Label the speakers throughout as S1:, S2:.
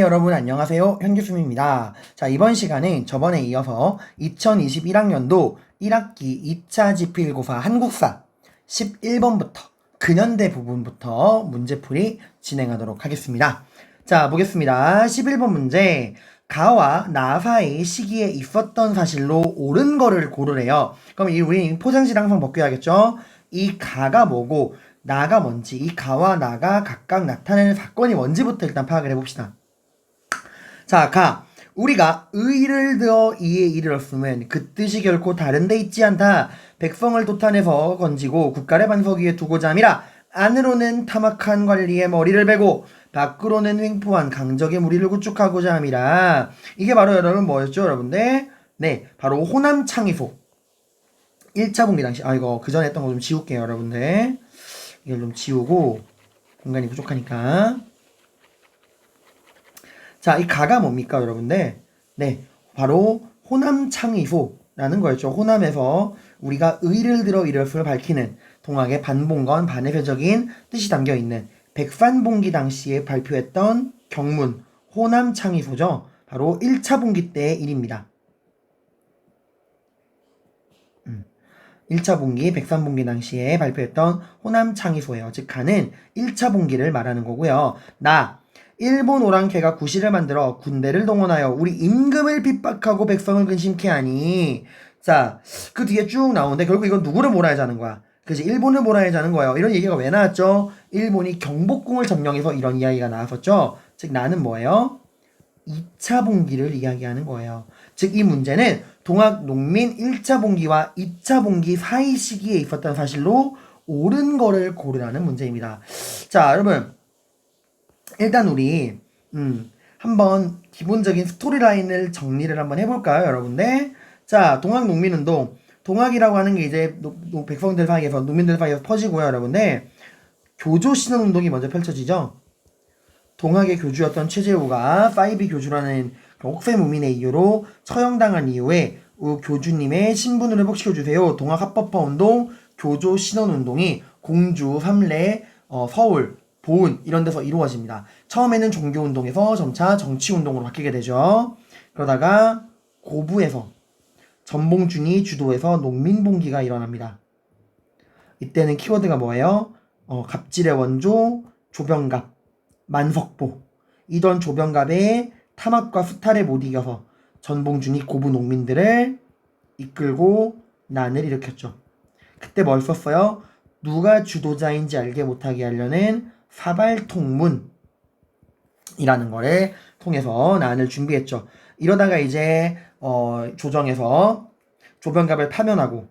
S1: 여러분 안녕하세요. 현규수입니다. 자, 이번 시간은 저번에 이어서 2021학년도 1학기 2차 지필고사 한국사 11번부터 근현대 부분부터 문제풀이 진행하도록 하겠습니다. 자, 보겠습니다. 11번 문제. 가와 나 사이 시기에 있었던 사실로 옳은 거를 고르래요. 그럼 이 우리 포장지 항상 벗겨야겠죠? 이 가가 뭐고 나가 뭔지, 이 가와 나가 각각 나타내는 사건이 뭔지부터 일단 파악을 해봅시다. 자, 가. 우리가 의를 들어 이에 이르렀으면 그 뜻이 결코 다른 데 있지 않다. 백성을 도탄에서 건지고 국가를 반석 위에 두고자 함이라. 안으로는 타막한 관리의 머리를 베고 밖으로는 횡포한 강적의 무리를 구축하고자 함이라. 이게 바로 여러분 뭐였죠, 여러분들? 네, 바로 호남 창의소. 1차 분기 당시. 아, 이거 그 전에 했던 거 좀 지울게요, 여러분들. 이걸 좀 지우고 공간이 부족하니까. 자, 이 가가 뭡니까, 여러분들? 네, 바로 호남 창의소라는 거였죠. 호남에서 우리가 의를 들어 이럴수를 밝히는 동학의 반봉건 반해표적인 뜻이 담겨 있는 백산봉기 당시에 발표했던 경문 호남 창의소죠. 바로 1차 분기 때의 일입니다. 음, 1차 분기, 백산 봉기 당시에 발표했던 호남 창의소예요. 즉, 가는 1차 분기를 말하는 거고요. 나, 일본 오랑캐가 구시를 만들어 군대를 동원하여 우리 임금을 핍박하고 백성을 근심케 하니. 자 그 뒤에 쭉 나오는데 결국 이건 누구를 몰아야 자는 거야? 그지? 일본을 몰아야 자는 거예요. 이런 얘기가 왜 나왔죠? 일본이 경복궁을 점령해서 이런 이야기가 나왔었죠? 즉 나는 뭐예요? 2차 봉기를 이야기하는 거예요. 즉 이 문제는 동학 농민 1차 봉기와 2차 봉기 사이 시기에 있었던 사실로 옳은 거를 고르라는 문제입니다. 자 여러분 일단 우리 음, 한번 기본적인 스토리라인을 정리를 한번 해볼까요, 여러분들? 자, 동학 농민운동. 동학이라고 하는 게 이제 백성들 사이에서 농민들 사이에서 퍼지고요, 여러분들. 교조 신원운동이 먼저 펼쳐지죠. 동학의 교주였던 최재우가 사이비 교주라는 그 옥새 무민의 이유로 처형당한 이후에 우 교주님의 신분을 회복시켜주세요. 동학 합법화 운동, 교조 신원운동이 공주, 삼례, 어, 서울, 보은 이런 데서 이루어집니다. 처음에는 종교 운동에서 점차 정치 운동으로 바뀌게 되죠. 그러다가 고부에서 전봉준이 주도해서 농민 봉기가 일어납니다. 이때는 키워드가 뭐예요? 어, 갑질의 원조, 조병갑, 만석보. 이던 조병갑의 탐악과 수탈에 못 이겨서 전봉준이 고부 농민들을 이끌고 난을 일으켰죠. 그때 뭘 썼어요? 누가 주도자인지 알게 못하게 하려는 사발통문이라는 거를 통해서 난을 준비했죠. 이러다가 이제 어, 조정에서 조병갑을 파면하고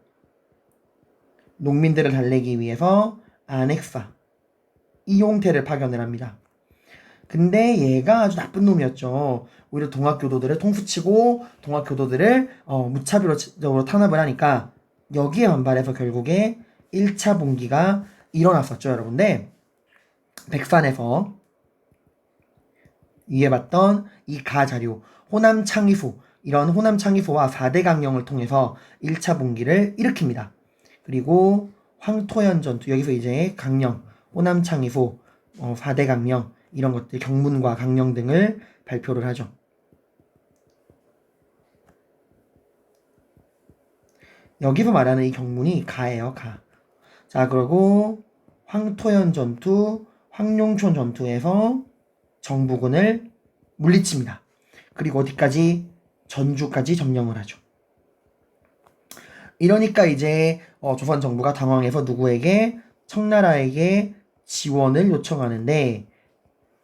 S1: 농민들을 달래기 위해서 안핵사 이용태를 파견을 합니다. 근데 얘가 아주 나쁜 놈이었죠. 오히려 동학교도들을 통수치고 동학교도들을 어, 무차별적으로 탄압을 하니까 여기에 반발해서 결국에 1차 봉기가 일어났었죠, 여러분들. 백산에서 위에 봤던 이 가 자료 호남 창의소 이런 호남 창의소와 4대 강령을 통해서 1차 분기를 일으킵니다. 그리고 황토현 전투 여기서 이제 강령 호남 창의소 어, 4대 강령 이런 것들 경문과 강령 등을 발표를 하죠. 여기서 말하는 이 경문이 가예요, 가. 자, 그리고 황토현 전투, 황룡촌 전투에서 정부군을 물리칩니다. 그리고 어디까지? 전주까지 점령을 하죠. 이러니까 이제 어, 조선 정부가 당황해서 누구에게 청나라에게 지원을 요청하는데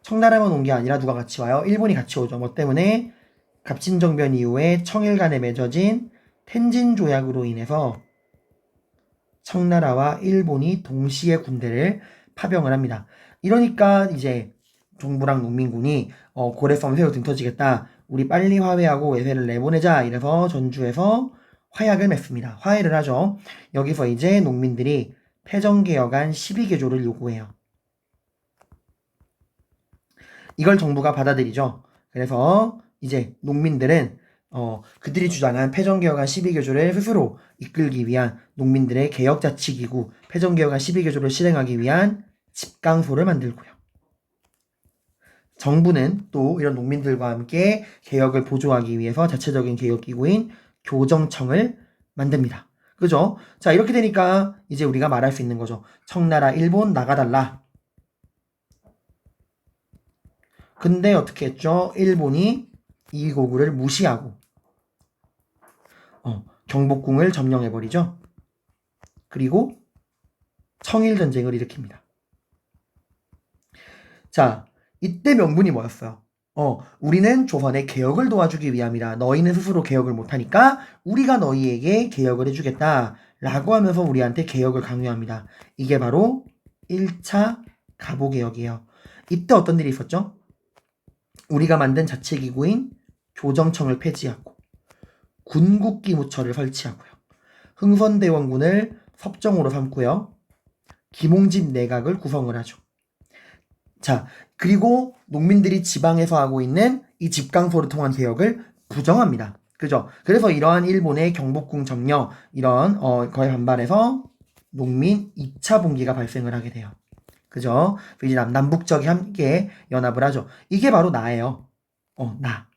S1: 청나라만 온 게 아니라 누가 같이 와요? 일본이 같이 오죠. 뭐 때문에 갑진정변 이후에 청일 간에 맺어진 텐진 조약으로 인해서 청나라와 일본이 동시에 군대를 파병을 합니다. 이러니까 이제 정부랑 농민군이 어, 고래섬 새우 등 터지겠다. 우리 빨리 화해하고 외세를 내보내자. 이래서 전주에서 화약을 맺습니다. 화해를 하죠. 여기서 이제 농민들이 패정개혁안 12개조를 요구해요. 이걸 정부가 받아들이죠. 그래서 이제 농민들은 어, 그들이 주장한 패전개혁안 12개조를 스스로 이끌기 위한 농민들의 개혁자치기구 패전개혁안 12개조를 실행하기 위한 집강소를 만들고요. 정부는 또 이런 농민들과 함께 개혁을 보조하기 위해서 자체적인 개혁기구인 교정청을 만듭니다. 그죠? 자, 이렇게 되니까 이제 우리가 말할 수 있는 거죠. 청나라 일본 나가달라. 근데 어떻게 했죠? 일본이 이 고구를 무시하고 어, 경복궁을 점령해버리죠. 그리고 청일 전쟁을 일으킵니다. 자, 이때 명분이 뭐였어요? 어, 우리는 조선의 개혁을 도와주기 위함이다. 너희는 스스로 개혁을 못하니까 우리가 너희에게 개혁을 해주겠다. 라고 하면서 우리한테 개혁을 강요합니다. 이게 바로 1차 가보개혁이에요. 이때 어떤 일이 있었죠? 우리가 만든 자치기구인 교정청을 폐지하고 군국기무처를 설치하고요. 흥선대원군을 섭정으로 삼고요. 김홍집 내각을 구성을 하죠. 자, 그리고 농민들이 지방에서 하고 있는 이 집강소를 통한 개혁을 부정합니다. 그죠? 그래서 이러한 일본의 경복궁 점령, 이런, 어, 거에 반발해서 농민 2차 봉기가 발생을 하게 돼요. 그죠? 이제 남, 남북적이 함께 연합을 하죠. 이게 바로 나예요. 어, 나.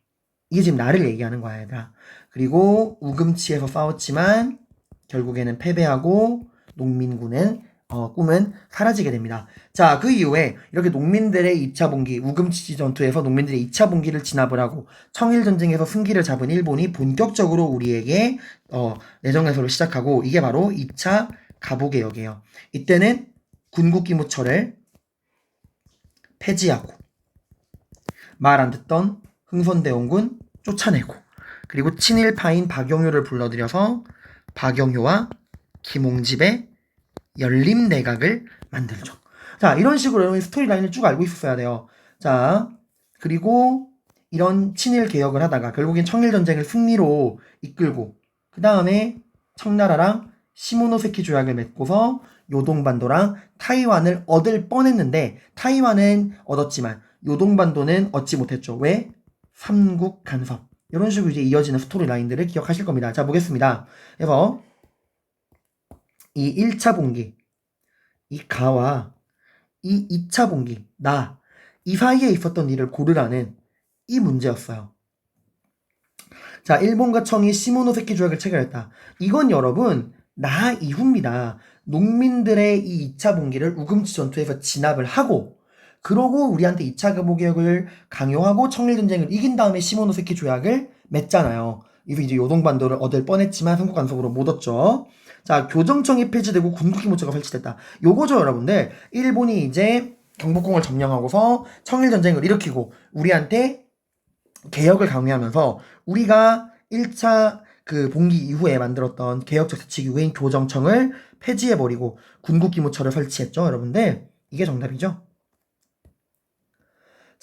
S1: 이게 지금 나를 얘기하는 거야, 얘들아. 그리고 우금치에서 싸웠지만 결국에는 패배하고 농민군은 어, 꿈은 사라지게 됩니다. 자, 그 이후에 이렇게 농민들의 2차 봉기, 우금치 전투에서 농민들의 2차 봉기를 진압을 하고 청일 전쟁에서 승기를 잡은 일본이 본격적으로 우리에게 어, 내정해서를 시작하고 이게 바로 2차 가보 개혁이에요. 이때는 군국 기무처를 폐지하고 말 안 듣던 흥선대원군 쫓아내고 그리고 친일파인 박영효를 불러들여서 박영효와 김홍집의 열림 내각을 만들죠. 자, 이런 식으로 여러분 스토리 라인을 쭉 알고 있었어야 돼요. 자, 그리고 이런 친일 개혁을 하다가 결국엔 청일 전쟁을 승리로 이끌고 그 다음에 청나라랑 시모노세키 조약을 맺고서 요동반도랑 타이완을 얻을 뻔했는데 타이완은 얻었지만 요동반도는 얻지 못했죠. 왜? 삼국 간섭. 이런 식으로 이제 이어지는 스토리 라인들을 기억하실 겁니다. 자, 보겠습니다. 그래서 이 1차 봉기, 이 가와 이 2차 봉기, 나, 이 사이에 있었던 일을 고르라는 이 문제였어요. 자, 일본과 청이 시모노세키 조약을 체결했다. 이건 여러분, 나 이후입니다. 농민들의 이 2차 봉기를 우금치 전투에서 진압을 하고, 그러고 우리한테 2차 가보개혁을 강요하고 청일전쟁을 이긴 다음에 시모노세키 조약을 맺잖아요. 이거 이제 요동반도를 얻을 뻔했지만 삼국 간섭으로 못 얻죠. 자, 교정청이 폐지되고 군국기무처가 설치됐다. 요거죠, 여러분들. 일본이 이제 경복궁을 점령하고서 청일전쟁을 일으키고 우리한테 개혁을 강요하면서 우리가 1차 그 봉기 이후에 만들었던 개혁적 자치기구인 교정청을 폐지해버리고 군국기무처를 설치했죠, 여러분들. 이게 정답이죠.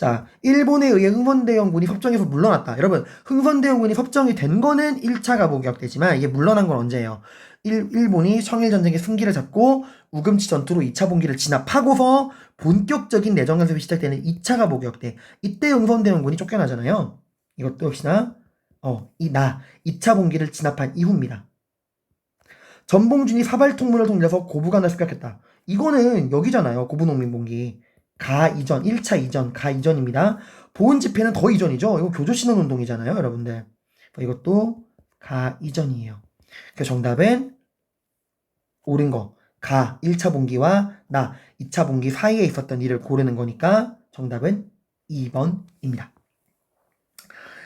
S1: 자, 일본에 의해 흥선대원군이 섭정에서 물러났다. 여러분, 흥선대원군이 섭정이 된 거는 1차 가보개혁 되지만 이게 물러난 건 언제예요? 일, 일본이 청일전쟁의 승기를 잡고 우금치 전투로 2차 봉기를 진압하고서 본격적인 내정 연습이 시작되는 2차 가보개혁 때 이때 흥선대원군이 쫓겨나잖아요. 이것도 역시나 어, 이 나 2차 봉기를 진압한 이후입니다. 전봉준이 사발통문을 통해서 고부간을 습격했다. 이거는 여기잖아요. 고부농민봉기. 가 이전, 1차 이전, 가 이전입니다. 보은 집회는 더 이전이죠. 이거 교조 신원 운동이잖아요, 여러분들. 이것도 가 이전이에요. 그 정답은 옳은 거. 가 1차 봉기와 나 2차 봉기 사이에 있었던 일을 고르는 거니까 정답은 2번입니다.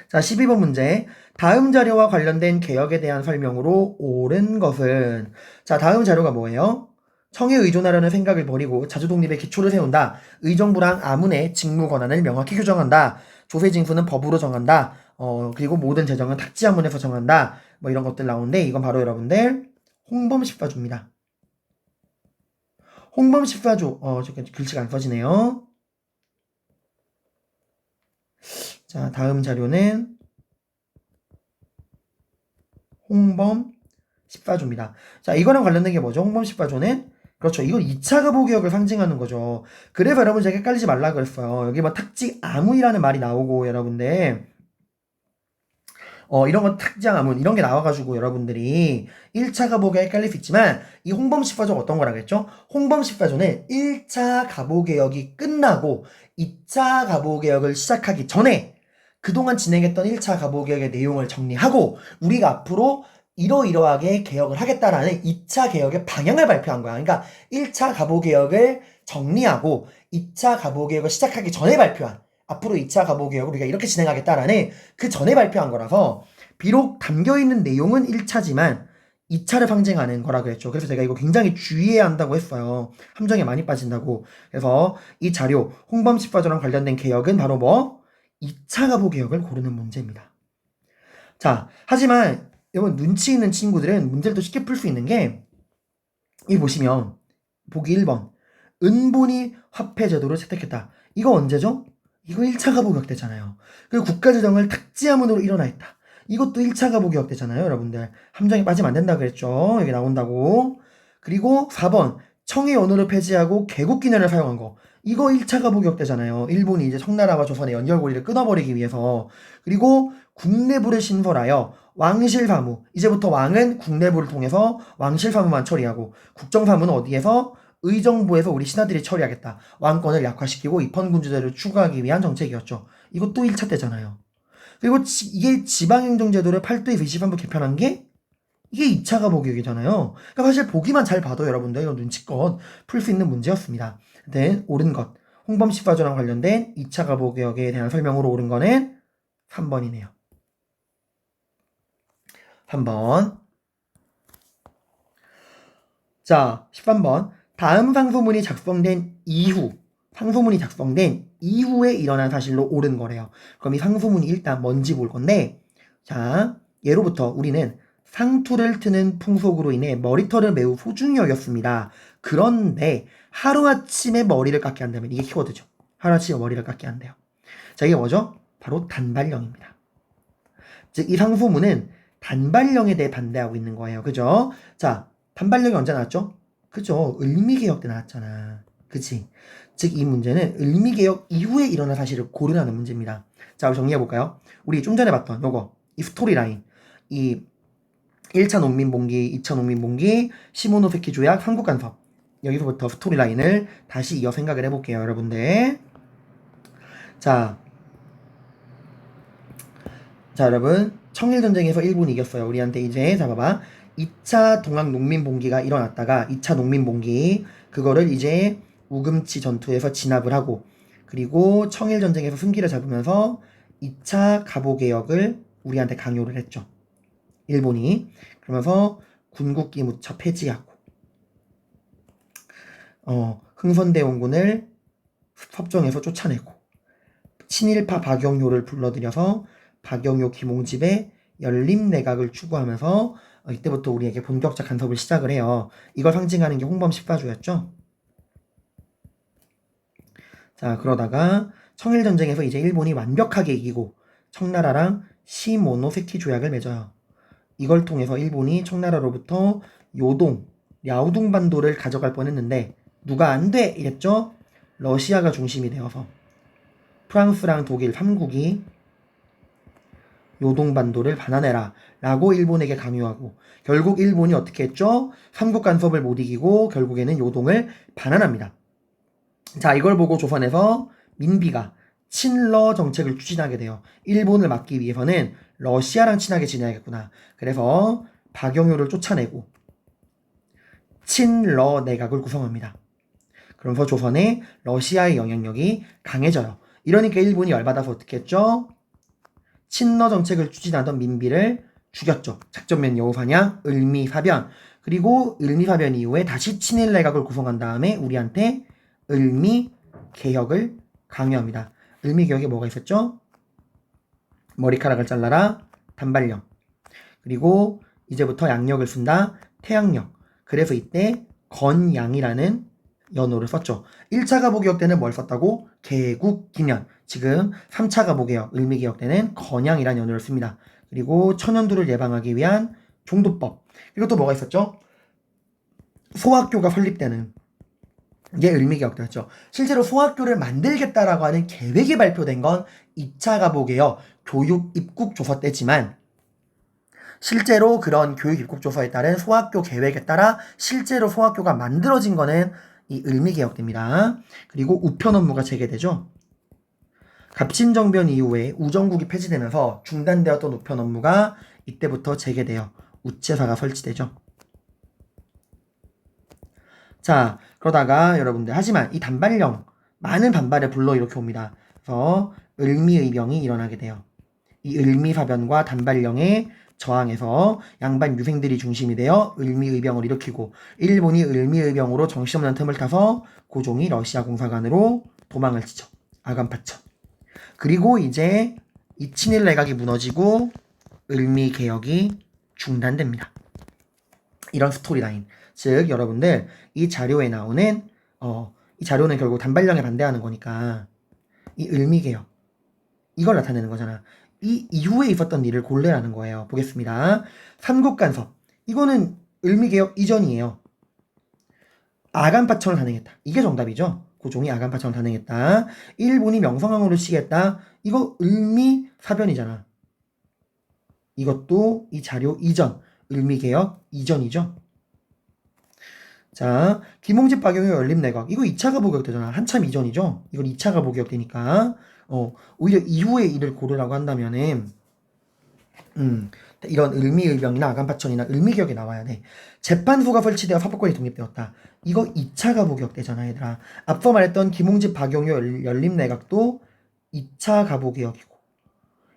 S1: 자, 12번 문제. 다음 자료와 관련된 개혁에 대한 설명으로 옳은 것은 자, 다음 자료가 뭐예요? 청에 의존하려는 생각을 버리고 자주 독립의 기초를 세운다. 의정부랑 아문의 직무 권한을 명확히 규정한다. 조세 징수는 법으로 정한다. 어, 그리고 모든 재정은 탁지아문에서 정한다. 뭐 이런 것들 나오는데 이건 바로 여러분들 홍범 십사조입니다. 홍범 십사조 어, 잠깐 글씨가 안 써지네요. 자, 다음 자료는 홍범 14조입니다. 자, 이거랑 관련된 게 뭐죠? 홍범 14조는 그렇죠. 이건 2차 가보개혁을 상징하는 거죠. 그래서 여러분 제가 헷갈리지 말라 그랬어요. 여기 뭐 탁지 아무이라는 말이 나오고 여러분들 어, 이런 거 특장하문 이런 게 나와가지고 여러분들이 1차 가보개 헷갈릴 수 있지만 이 홍범14조 어떤 거라 그랬죠? 홍범14조는 1차 가보개혁이 끝나고 2차 가보개혁을 시작하기 전에 그동안 진행했던 1차 가보개혁의 내용을 정리하고 우리가 앞으로 이러이러하게 개혁을 하겠다라는 2차 개혁의 방향을 발표한 거야. 그러니까 1차 가보개혁을 정리하고 2차 가보개혁을 시작하기 전에 발표한 앞으로 2차 가보개혁을 우리가 이렇게 진행하겠다라는 그 전에 발표한 거라서 비록 담겨있는 내용은 1차지만 2차를 상징하는 거라 그랬죠. 그래서 제가 이거 굉장히 주의해야 한다고 했어요. 함정에 많이 빠진다고. 그래서 이 자료, 홍범 10과조랑 관련된 개혁은 바로 뭐? 2차 가보 개혁을 고르는 문제입니다. 자, 하지만 여러분 눈치 있는 친구들은 문제를 더 쉽게 풀 수 있는 게 이 보시면 보기 1번 은본이 화폐 제도를 채택했다. 이거 언제죠? 이거 1차 가보 개혁 때잖아요. 그리고 국가재정을 탁지화문으로 일어나 있다. 이것도 1차 가보 개혁 때잖아요, 여러분들. 함정에 빠지면 안 된다 그랬죠. 여기 나온다고. 그리고 4번 청해 언어를 폐지하고 개국 기념을 사용한 거. 이거 1차 가보 개혁 때잖아요. 일본이 이제 청나라와 조선의 연결 고리를 끊어버리기 위해서. 그리고 국내부를 신설하여 왕실 사무. 이제부터 왕은 국내부를 통해서 왕실 사무만 처리하고 국정 사무는 어디에서? 의정부에서 우리 신하들이 처리하겠다. 왕권을 약화시키고 입헌군주제를 추구하기 위한 정책이었죠. 이것도 1차 때잖아요. 그리고 지- 이게 지방행정제도를 8도에서 23부 개편한 게 이게 2차 가보기획이잖아요. 그러니까 사실 보기만 잘 봐도 여러분들 이거 눈치껏 풀 수 있는 문제였습니다. 근데 옳은 것. 홍범 14조랑 관련된 2차 가보기획에 대한 설명으로 옳은 거는 3번이네요. 3번. 자, 13번. 다음 상소문이 작성된 이후, 상소문이 작성된 이후에 일어난 사실로 옳은 거래요. 그럼 이 상소문이 일단 뭔지 볼 건데, 자, 예로부터 우리는 상투를 트는 풍속으로 인해 머리털을 매우 소중히 여겼습니다. 그런데 하루아침에 머리를 깎게 한다면 이게 키워드죠. 하루아침에 머리를 깎게 한대요. 자, 이게 뭐죠? 바로 단발령입니다. 즉, 이 상소문은 단발령에 대해 반대하고 있는 거예요. 그죠? 자, 단발령이 언제 나왔죠? 그죠? 을미개혁 때 나왔잖아. 그치? 즉, 이 문제는 을미개혁 이후에 일어난 사실을 고려하는 문제입니다. 자, 우리 정리해볼까요? 우리 좀 전에 봤던 요거, 이 스토리라인. 이 1차 농민봉기, 2차 농민봉기, 시모노세키 조약, 한국간섭. 여기서부터 스토리라인을 다시 이어 생각을 해볼게요, 여러분들. 자, 자, 여러분. 청일전쟁에서 일본이 이겼어요. 우리한테 이제, 자, 봐봐. 2차 동학 농민봉기가 일어났다가, 2차 농민봉기, 그거를 이제 우금치 전투에서 진압을 하고, 그리고 청일전쟁에서 승기를 잡으면서 2차 가보개혁을 우리한테 강요를 했죠. 일본이. 그러면서 군국 기 무차 폐지하고, 어, 흥선대원군을 섭정에서 쫓아내고, 친일파 박영효를 불러들여서 박영효 김홍집의 열림 내각을 추구하면서 어, 이때부터 우리에게 본격적 간섭을 시작을 해요. 이걸 상징하는 게 홍범 14조였죠. 자, 그러다가 청일전쟁에서 이제 일본이 완벽하게 이기고 청나라랑 시모노세키 조약을 맺어요. 이걸 통해서 일본이 청나라로부터 요동, 랴오둥 반도를 가져갈 뻔했는데 누가 안 돼! 이랬죠? 러시아가 중심이 되어서 프랑스랑 독일 3국이 요동 반도를 반환해라 라고 일본에게 강요하고 결국 일본이 어떻게 했죠? 삼국 간섭을 못 이기고 결국에는 요동을 반환합니다. 자 이걸 보고 조선에서 민비가 친러 정책을 추진하게 돼요. 일본을 막기 위해서는 러시아랑 친하게 지내야겠구나. 그래서 박영효를 쫓아내고 친러 내각을 구성합니다. 그러면서 조선의 러시아의 영향력이 강해져요. 이러니까 일본이 열받아서 어떻게 했죠? 친러 정책을 추진하던 민비를 죽였죠. 작전면 여우사냥, 을미사변. 그리고 을미사변 이후에 다시 친일 내각을 구성한 다음에 우리한테 을미 개혁을 강요합니다. 을미 개혁에 뭐가 있었죠? 머리카락을 잘라라, 단발령. 그리고 이제부터 양력을 쓴다, 태양력. 그래서 이때 건양이라는 연호를 썼죠. 1차 가보개혁 때는 뭘 썼다고? 개국기년. 지금 3차 가보개혁, 을미개혁 때는 건양이라는 연호를 씁니다. 그리고 천연두를 예방하기 위한 종도법. 그리고 또 뭐가 있었죠? 소학교가 설립되는 이 게 을미개혁 때였죠. 실제로 소학교를 만들겠다라고 하는 계획이 발표된 건 2차 가보개혁 교육 입국 조서 때지만 실제로 그런 교육 입국조서에 따른 소학교 계획에 따라 실제로 소학교가 만들어진 거는 이 을미개혁입니다. 그리고 우편 업무가 재개되죠. 갑신정변 이후에 우정국이 폐지되면서 중단되었던 우편 업무가 이때부터 재개되어 우체사가 설치되죠. 자, 그러다가 여러분들 하지만 이 단발령 많은 반발을 불러 이렇게 옵니다. 그래서 을미의병이 일어나게 돼요. 이 을미사변과 단발령에 저항해서 양반 유생들이 중심이 되어 을미의병을 일으키고 일본이 을미의병으로 정신없는 틈을 타서 고종이 러시아 공사관으로 도망을 치죠. 아간파천. 그리고 이제 이 친일 내각이 무너지고 을미 개혁이 중단됩니다. 이런 스토리라인. 즉 여러분들 이 자료에 나오는 어, 이 자료는 결국 단발령에 반대하는 거니까 이 을미 개혁 이걸 나타내는 거잖아. 이 이후에 있었던 일을 골래라는 거예요. 보겠습니다. 삼국간섭 이거는 을미 개혁 이전이에요. 아간파천을 단행했다. 이게 정답이죠. 고종이 아간파천을 단행했다. 일본이 명성황후를 시겠다. 이거 을미 사변이잖아. 이것도 이 자료 이전, 을미개혁 이전이죠. 자, 김홍집 박용희 연립내각. 이거 2차가 복역되잖아. 한참 이전이죠. 이걸 2차가 복역되니까, 어, 오히려 이후의 일을 고르라고 한다면은, 음, 이런 을미의병이나 아간파천이나 을미개혁이 나와야 돼. 재판소가 설치되어 사법권이 독립되었다. 이거 2차가 복역되잖아, 얘들아. 앞서 말했던 김홍집 박용희 연- 연립내각도 2차 가보개혁이고,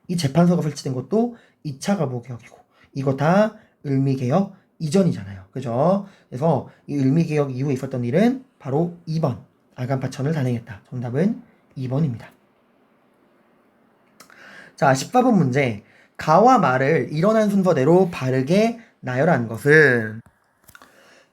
S1: 이 재판소가 설치된 것도 2차 가보개혁이고, 이거 다 을미개혁 이전이잖아요. 그죠? 그래서 이 을미개혁 이후에 있었던 일은 바로 2번 아간파천을 단행했다. 정답은 2번입니다. 자, 14번 문제. 가와 말을 일어난 순서대로 바르게 나열한 것은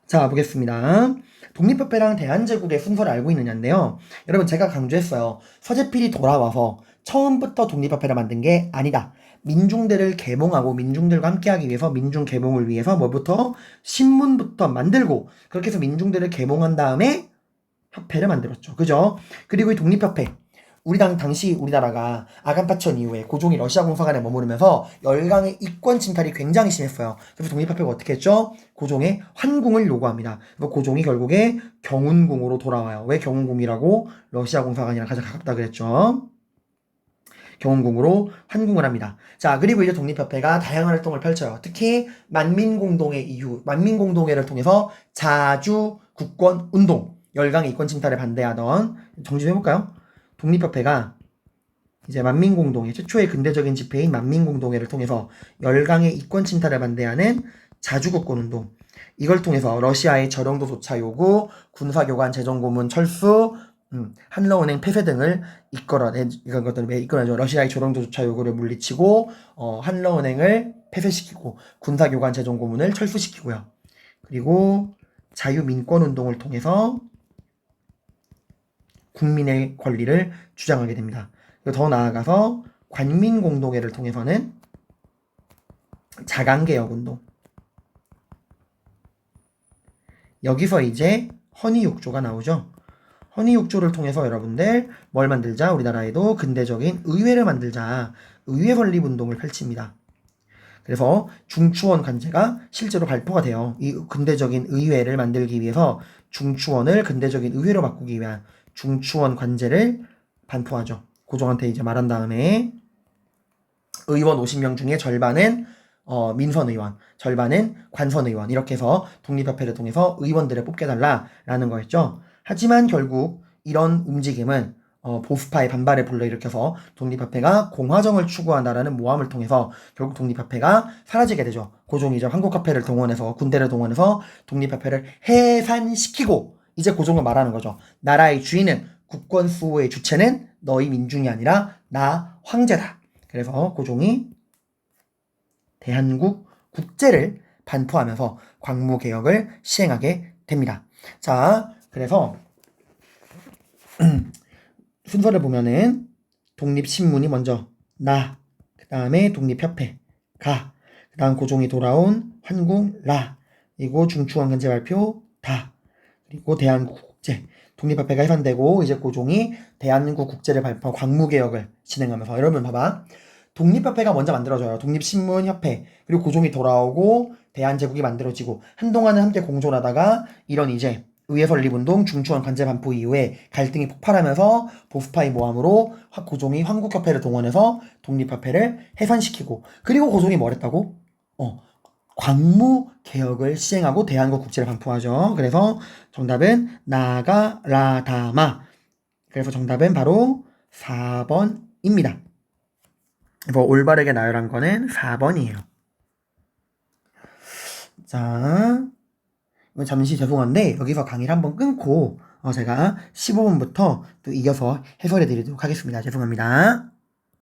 S1: 자, 보겠습니다. 독립협회랑 대한제국의 순서를 알고 있느냐인데요. 여러분, 제가 강조했어요. 서재필이 돌아와서 처음부터 독립협회를 만든 게 아니다. 민중들을 개몽하고 민중들과 함께하기 위해서 민중 개몽을 위해서 뭐부터 신문부터 만들고 그렇게 해서 민중들을 개몽한 다음에 협회를 만들었죠. 그죠? 그리고 이 독립협회 우리 당 당시 우리나라가 아간파천 이후에 고종이 러시아 공사관에 머무르면서 열강의 이권 침탈이 굉장히 심했어요. 그래서 독립협회가 어떻게 했죠? 고종의 환궁을 요구합니다. 그래서 고종이 결국에 경운궁으로 돌아와요. 왜 경운궁이라고? 러시아 공사관이랑 가장 가깝다 그랬죠. 경운궁으로 환궁을 합니다. 자, 그리고 이제 독립협회가 다양한 활동을 펼쳐요. 특히 만민공동회 이후, 만민공동회를 통해서 자주 국권 운동, 열강의 이권 침탈에 반대하던 좀 해볼까요? 독립협회가 이제 만민공동회 최초의 근대적인 집회인 만민공동회를 통해서 열강의 이권 침탈에 반대하는 자주국권 운동 이걸 통해서 러시아의 저령도 조차 요구, 군사교관 재정 고문 철수, 음, 한러은행 폐쇄 등을 이끌어내 이런 것들을 이끌어내죠. 러시아의 저령도 조차 요구를 물리치고 어, 한러은행을 폐쇄시키고 군사교관 재정 고문을 철수시키고요. 그리고 자유민권운동을 통해서 국민의 권리를 주장하게 됩니다. 더 나아가서 관민공동회를 통해서는 자강개혁운동 여기서 이제 허니육조가 나오죠. 허니육조를 통해서 여러분들 뭘 만들자? 우리나라에도 근대적인 의회를 만들자. 의회 건립 운동을 펼칩니다. 그래서 중추원 관제가 실제로 발표가 돼요. 이 근대적인 의회를 만들기 위해서 중추원을 근대적인 의회로 바꾸기 위한 중추원 관제를 반포하죠. 고종한테 이제 말한 다음에 의원 50명 중에 절반은 어, 민선 의원, 절반은 관선 의원 이렇게 해서 독립협회를 통해서 의원들을 뽑게 달라라는 거였죠. 하지만 결국 이런 움직임은 어, 보수파의 반발을 불러일으켜서 독립협회가 공화정을 추구한다라는 모함을 통해서 결국 독립협회가 사라지게 되죠. 고종이 이제 한국협회를 동원해서 군대를 동원해서 독립협회를 해산시키고 이제 고종을 말하는 거죠. 나라의 주인은 국권 수호의 주체는 너희 민중이 아니라 나 황제다. 그래서 고종이 대한국 국제를 반포하면서 광무개혁을 시행하게 됩니다. 자, 그래서 순서를 보면은 독립신문이 먼저 나, 그 다음에 독립협회 가, 그 다음 고종이 돌아온 환궁 라, 그리고 중추원 간제 발표 다, 그리고 대한국 국제 독립협회가 해산되고 이제 고종이 대한민국 국제를 발표하고 광무개혁을 진행하면서 여러분 봐봐 독립협회가 먼저 만들어져요. 독립신문협회. 그리고 고종이 돌아오고 대한제국이 만들어지고 한동안은 함께 공존하다가 이런 이제 의회 설립운동, 중추원 관제 반포 이후에 갈등이 폭발하면서 보수파의 모함으로 화- 고종이 황국협회를 동원해서 독립협회를 해산시키고 그리고 고종이 뭘 했다고? 어, 광무 개혁을 시행하고 대한국 국제를 반포하죠. 그래서 정답은 나가라다마. 그래서 정답은 바로 4번입니다. 뭐 올바르게 나열한 거는 4번이에요. 자, 잠시 죄송한데 여기서 강의를 한번 끊고 어, 제가 15분부터 또 이어서 해설해 드리도록 하겠습니다. 죄송합니다.